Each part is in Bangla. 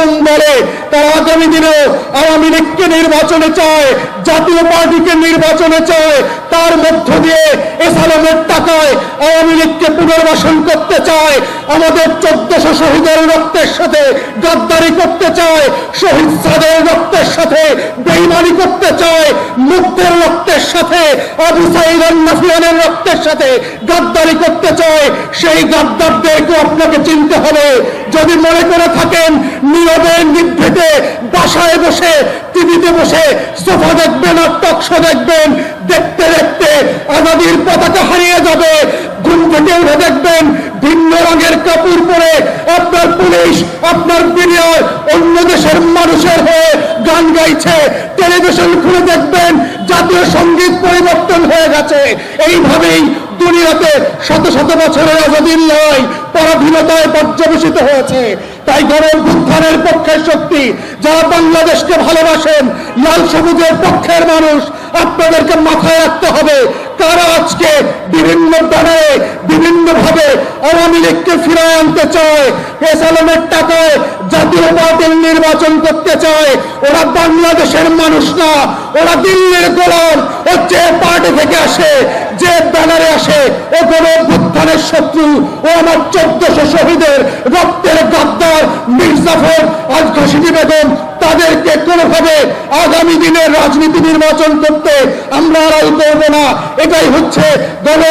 لكم বলে তারা আগামী দিনে আওয়ামী লীগকে নির্বাচনে চায়, জাতীয় পার্টিকে নির্বাচনে চায়, তার মধ্য দিয়ে এসালামের টাকায় আওয়ামী লীগকে পুনর্বাসন করতে চায়, আমাদের চোদ্দশো শহীদের রক্তের সাথে গাদ্দারি করতে চায়, শহীদ সাদের রক্তের সাথে বেইমানি করতে চায়, মুক্তের রক্তের সাথে আবু সাইদ নাফিয়ানের রক্তের সাথে গাদ্দারি করতে চায়, সেই গাদ্দারদেরকে আপনাকে চিনতে হবে। যদি মনে করে থাকেন, নীরবে নিভৃতে বাসায় বসে, টিভিতে বসে, সোফা দেখবেন আর টকশো দেখবেন, দেখতে দেখতে আজাদির পতাকা হারিয়ে যাবে। ঘুম থেকে উঠে দেখবেন ভিন্ন রঙের কাপড় পরে আপনার পুলিশ, আপনার বিনিয়োগ, অন্য দেশের মানুষের হয়ে গান গাইছে। টেলিভিশন খুলে দেখবেন জাতীয় সংগীত পরিবর্তন হয়ে গেছে। এইভাবেই দুনিয়াতে শত শত বছরের আজাদির নয় পরাধীনতায় পর্যবেসিত হয়েছে। তাই গরম উত্থানের পক্ষের শক্তি, যারা বাংলাদেশকে ভালোবাসেন, লাল সবুজের পক্ষের মানুষ, আপনাদেরকে মাথায় রাখতে হবে, কারা আজকে বিভিন্ন ব্যানারে বিভিন্ন ভাবে আওয়ামী লীগকে ফিরায় আনতে চায় এসালামের টাকায় জাতীয় পার্টির নির্বাচন করতে চায়, ওরা বাংলাদেশের মানুষ না, ওরা দিল্লির গোলাম ও যে পার্টি থেকে আসে, যে ব্যানারে আসে ও কোন অভ্যুত্থানের শত্রু ও আমার চোদ্দশো শহীদের রক্তের গাদ্দার মির্জাফর আজ ঘাসিটি বেগম, তাদেরকে কোনোভাবে আগামী দিনের রাজনীতি নির্বাচন করতে আমরা আড়াল করব না। এটাই হচ্ছে গণ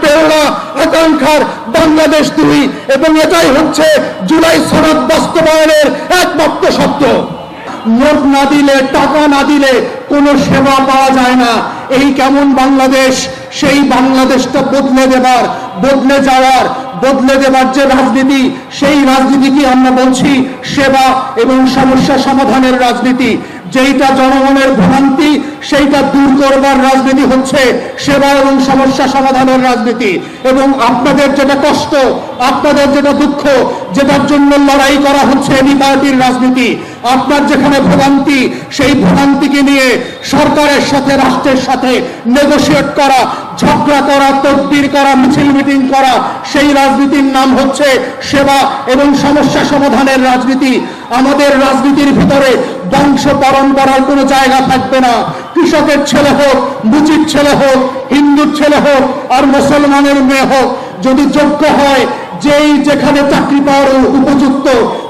প্রেরণা, আকাঙ্ক্ষার বাংলাদেশ দুই, এবং এটাই হচ্ছে জুলাই সনদ বাস্তবায়নের একমাত্র শব্দ নোট না দিলে, টাকা না দিলে কোনো সেবা পাওয়া যায় না। এই কেমন বাংলাদেশ সেই বাংলাদেশটা বদলে দেবার, বদলে যাওয়ার, বদলে দেবার যে রাজনীতি, সেই রাজনীতি কি আমরা বলছি সেবা এবং সমস্যা সমাধানের রাজনীতি। যেইটা জনগণের ভ্রান্তি, সেইটা দূর করবার রাজনীতি হচ্ছে সেবা এবং সমস্যা সমাধানের রাজনীতি। এবং আপনাদের যেটা কষ্ট, আপনাদের যেটা দুঃখ, যেটার জন্য লড়াই করা হচ্ছে এনি পার্টির রাজনীতি, আপনার যেখানে ভোগান্তি সেই ভোগান্তিকে নিয়ে সরকারের সাথে, রাষ্ট্রের সাথে নেগোসিয়েট করা, ঝগড়া করা, তদবির করা, মিছিল মিটিং করা, সেই রাজনীতির নাম হচ্ছে সেবা এবং সমস্যা সমাধানের রাজনীতি। আমাদের রাজনীতির ভিতরে বংশ পরম্পরার কোনো জায়গা থাকবে না। কৃষকের ছেলে হোক, মুচির ছেলে হোক, হিন্দুর ছেলে হোক, আর মুসলমানের মেয়ে হোক, যদি যোগ্য হয়, যেই যেখানে চাকরি পাওয়ার উপযুক্ত,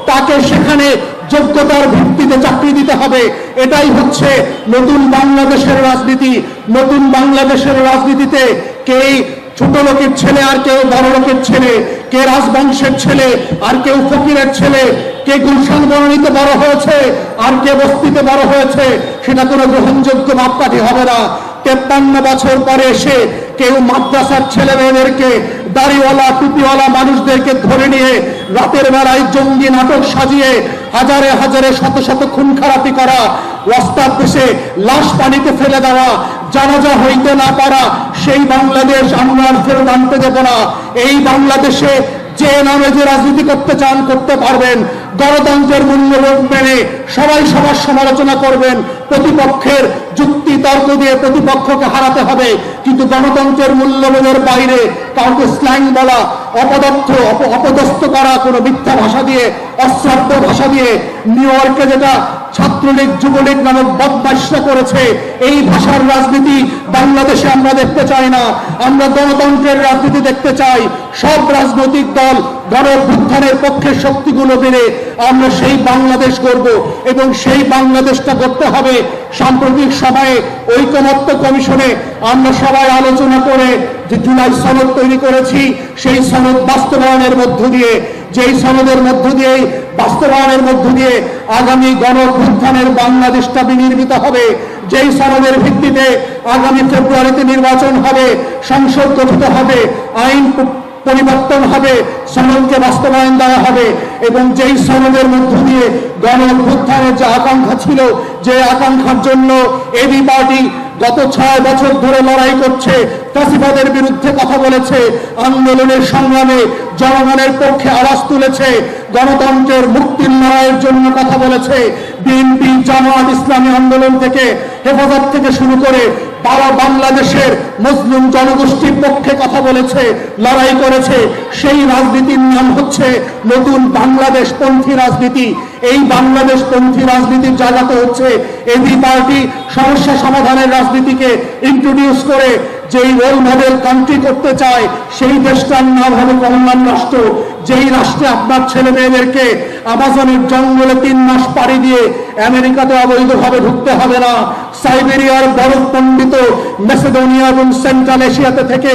তাকে সেখানে যোগ্যতার ভিত্তিতে চাকরি দিতে হবে। এটাই হচ্ছে নতুন বাংলাদেশের রাজনীতি। নতুন বাংলাদেশের রাজনীতিতে কেই ছোট লোকের ছেলে আর কেউ বড় লোকের ছেলে, কে রাজবংশের ছেলে আর কেউ ফকিরের ছেলে কে গুলশান বরণীতে বড় হয়েছে? আর কে বস্তিতে বড় হয়েছে? সেটা কোনো গ্রহণযোগ্য মাপকাঠি হবে না। তেপ্পান্ন বছর পরে এসে কেউ মাদ্রাসার ছেলে মেয়েদেরকে দাড়িওয়ালা, টুপিওয়ালা মানুষদেরকে ধরে নিয়ে রাতের বেলায় জঙ্গি নাটক সাজিয়ে হাজারে হাজারে শত শত খুন খারাপি করা, রাস্তার দেশে লাশ পানিতে ফেলে দেওয়া, জানাজা হইতে না পারা, সেই বাংলাদেশ আমরা ফেরত আনতে দেব না। এই বাংলাদেশে যে নামে যে রাজনীতি করতে চান, করতে পারবেন। গণতন্ত্রের মূল্যবোধ মেনে সবাই সবার সমালোচনা করবেন প্রতিপক্ষের যুক্তি তর্ক দিয়ে প্রতিপক্ষকে হারাতে হবে। কিন্তু গণতন্ত্রের মূল্যবোধের বাইরে কাউকে স্ল্যাং বলা অপদত্থ অপ- অপদস্থ করা, কোনো মিথ্যা ভাষা দিয়ে, অশ্রাব্য ভাষা দিয়ে নিউ ইয়র্কে যেটা ছাত্রলীগ, যুবলীগ নামক বদমাইশরা করেছে, এই ভাষার রাজনীতি বাংলাদেশে আমরা দেখতে চাই না। আমরা গণতন্ত্রের রাজনীতি দেখতে চাই। সব রাজনৈতিক দল গণ পক্ষের শক্তিগুলো বেড়ে আমরা সেই বাংলাদেশ করব এবং সেই বাংলাদেশটা করতে হবে। সাম্প্রতিক সময়ে ঐকমত্য কমিশনে আমরা সবাই আলোচনা করে যে জুলাই সনদ তৈরি করেছি, সেই সনদ বাস্তবায়নের মধ্য দিয়ে, যেই সনদের মধ্য দিয়ে, বাস্তবায়নের মধ্য দিয়ে আগামী গণ অভ্যুত্থানের বাংলাদেশটা বিনির্মিত হবে। যেই সনদের ভিত্তিতে আগামী ফেব্রুয়ারিতে নির্বাচন হবে, সংসদ গঠিত হবে, আইন পরিবর্তন হবে, সনদকে বাস্তবায়ন দেওয়া হবে এবং যেই সনদের মধ্য দিয়ে গণ অভ্যুত্থানের যে আকাঙ্ক্ষা ছিল, যে আকাঙ্ক্ষার জন্য এবি পার্টি গত ছয় বছর ধরে লড়াই করছে ফাঁসিবাদের বিরুদ্ধে কথা বলেছে, আন্দোলনের সংগ্রামে জনগণের পক্ষে আওয়াজ তুলেছে, গণতন্ত্রের মুক্তির লড়াইয়ের জন্য কথা বলেছে, বিএনপি জামাত ইসলামী আন্দোলন থেকে হেফাজত থেকে শুরু করে তারা বাংলাদেশের মুসলিম জনগোষ্ঠীর পক্ষে কথা বলেছে, লড়াই করেছে। সেই রাজনীতির নাম হচ্ছে নতুন বাংলাদেশ পন্থী রাজনীতি। এই বাংলাদেশ পন্থী রাজনীতির জায়গাতে হচ্ছে এবি পার্টি। সমস্যা সমাধানের রাজনীতিকে ইন্ট্রোডিউস করে যেই রোল মডেল কান্ট্রি করতে চায়, সেই দেশটার নাম হবে কল্যাণ রাষ্ট্র। যেই রাষ্ট্রে আপনার ছেলে মেয়েদেরকে আমাজনের জঙ্গলে তিন মাস পাড়ি দিয়ে আমেরিকাতে অবৈধভাবে ঢুকতে হবে না, সাইবেরিয়ার বরফ পণ্ডিত মেসেডোনিয়া এবং সেন্ট্রাল এশিয়াতে থেকে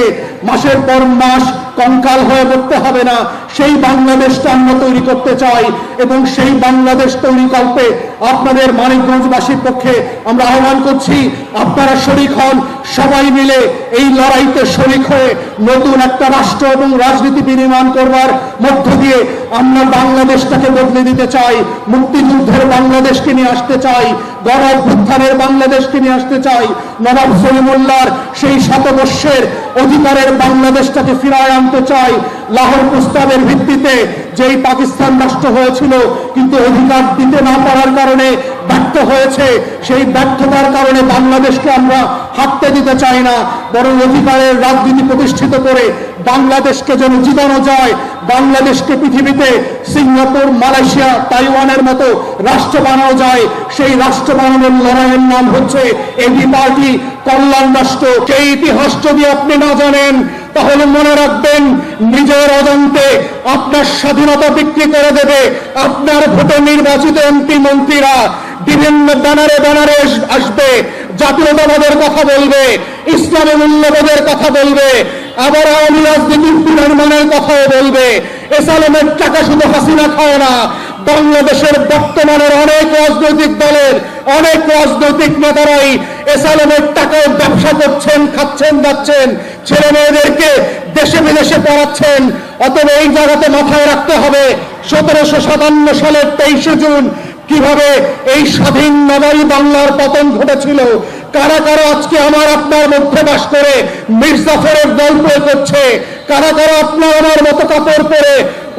মাসের পর মাস কঙ্কাল হয়ে পড়তে হবে না। সেই বাংলাদেশটা আমরা তৈরি করতে চাই এবং সেই বাংলাদেশ তৈরি কল্পে আপনাদের মানিকগঞ্জবাসীর পক্ষে আমরা আহ্বান করছি, আপনারা শরিক হন, সবাই মিলে এই লড়াইতে শরিক হয়ে নতুন একটা রাষ্ট্র এবং রাজনীতি বিনির্মাণ করবার মধ্য দিয়ে আমরা বাংলাদেশটাকে বদলে দিতে চাই, মুক্তিযুদ্ধের বাংলাদেশকে নিয়ে আসতে চাই গণ অভ্যুত্থানের বাংলাদেশকে নিয়ে আসতে চাই। নবাব সলিমুল্লার সেই শতবর্ষের অধিকারের বাংলাদেশটাকে ফিরায় আনতে চাই। লাহোর প্রস্তাবের ভিত্তিতে যেই পাকিস্তান রাষ্ট্র হয়েছিল, কিন্তু অধিকার দিতে না পারার কারণে ব্যর্থ হয়েছে। সেই ব্যর্থতার কারণে বাংলাদেশকে আমরা হাঁটতে দিতে চাই না। বরং অধিকারের রাজনীতি প্রতিষ্ঠিত করে বাংলাদেশকে যেন জিতানো যায় বাংলাদেশকে পৃথিবীতে সিঙ্গাপুর, মালয়েশিয়া, তাইওয়ানের মতো রাষ্ট্র বানানো যায়, সেই রাষ্ট্র বানানোর লড়াইয়ের নাম হচ্ছে এবি পার্টি, কল্যাণ রাষ্ট্র। সেই ইতিহাস যদি আপনি না জানেন, তাহলে মনে রাখবেন, নিজের অজান্তে আপনার স্বাধীনতা বিক্রি করে দেবে আপনার ভোটে নির্বাচিত এমপি মন্ত্রীরা। বিভিন্ন ব্যানারে ব্যানারে আস- আসবে, জাতীয়তাবাদের কথা বলবে, ইসলামী মূল্যবোধের কথা বলবে আবার আওয়ামী রাজনীতির পুনর্মানের কথাও বলবে। এসালামের টাকা শুধু হাসিনা খায় না, বাংলাদেশের বর্তমানের অনেক রাজনৈতিক দলের, অনেক রাজনৈতিক নেতারাই এসালামের টাকায় ব্যবসা করছেন, খাচ্ছেন, যাচ্ছেন, ছেলে মেয়েদেরকে দেশে বিদেশে পড়াচ্ছেন, অতএব এই জায়গাতে মাথায় রাখতে হবে, সতেরোশো সাতান্ন সালের তেইশে জুন কীভাবে এই স্বাধীন নবাই বাংলার পতন ঘটেছিল কারা কারা আজকে আমার আপনার মধ্যে বাস করে মির্জাফরের গল্প করছে? কারা কারা আপনার আমার মতো কাপড় পরে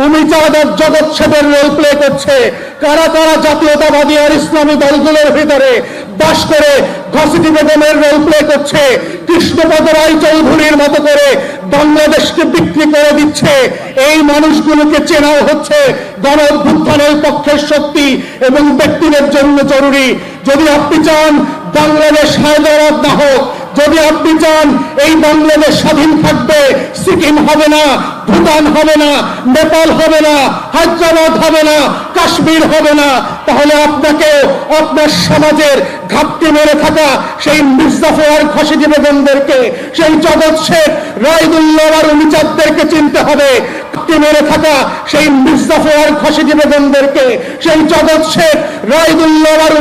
উমিচাঁদের জগৎ সেবের রোল প্লে করছে? কারা কারা জাতীয়তাবাদী আর ইসলামী দলগুলোর ভিতরে বাস করে ঘসিটি বেগমের রোল প্লে করছে? কৃষ্ণপদ রায় চৌধুরীর মতো করে বাংলাদেশকে বিক্রি করে দিচ্ছে। এই মানুষগুলোকে চেনাও হচ্ছে গণ অভ্যুত্থানের পক্ষের শক্তি এবং ব্যক্তিদের জন্য জরুরি। যদি আপনি চান বাংলাদেশ হায়দ্রাবাদ না হোক, যদি আপনি চান এই বাংলাদেশ স্বাধীন থাকবে, সিকিম হবে না, ভুটান হবে না, নেপাল হবে না, হায়দ্রাবাদ হবে না, কাশ্মীর হবে না, তাহলে আপনাকে আপনার সমাজের ঘাপটি মেরে থাকা সেই মির্জাফর খসিদি বেগমদেরকে, সেই জগৎ শেখ রায়দুল্লাহ আর চিনতে হবে মেরে থাকা সেই মির্জাফর খসিদি বেগমদেরকে, সেই জগৎ শেখ রায়দুল্লাহ আর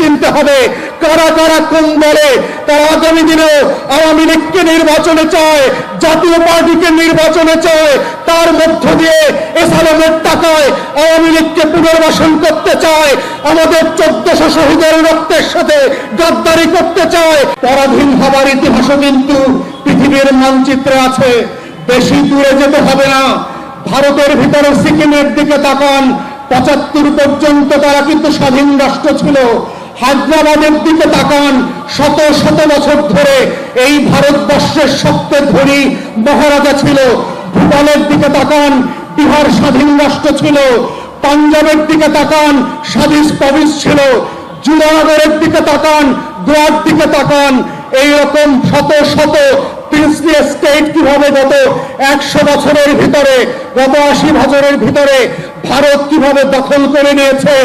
চিনতে হবে কারা কারা কোন বলে তারা আগামী দিনে আওয়ামী লীগকে নির্বাচনে চায়, জাতীয় পার্টিকে নির্বাচনে চায়, তার মধ্য দিয়ে এসালামের টাকায় আওয়ামী লীগকে পুনর্বাসন করতে চায়, আমাদের চোদ্দশো শহীদের রক্তের সাথে গাদ্দারি করতে চায়। পরাধীন হবার ইতিহাসও কিন্তু পৃথিবীর মানচিত্রে আছে। বেশি দূরে যেতে হবে না। ভারতের ভিতরে সিকিমের দিকে তাকান। পঁচাত্তর পর্যন্ত তারা কিন্তু স্বাধীন রাষ্ট্র ছিল। হায়দ্রাবাদের দিকে তাকান, শত শত বছর ধরে এই ভারতবর্ষের সত্যের ধনী মহারাজা ছিল। ভুটানের দিকে তাকান, বিহার স্বাধীন রাষ্ট্র ছিল। পাঞ্জাবের দিকে তাকান, স্বাধীন প্রভিন্স ছিল। জুনাগড়ের দিকে তাকান, গোয়ার দিকে তাকান। এইরকম শত শত প্রিন্সলি স্টেট কীভাবে গত একশো বছরের ভিতরে, গত আশি বছরের ভিতরে ভারত কীভাবে দখল করে নিয়েছে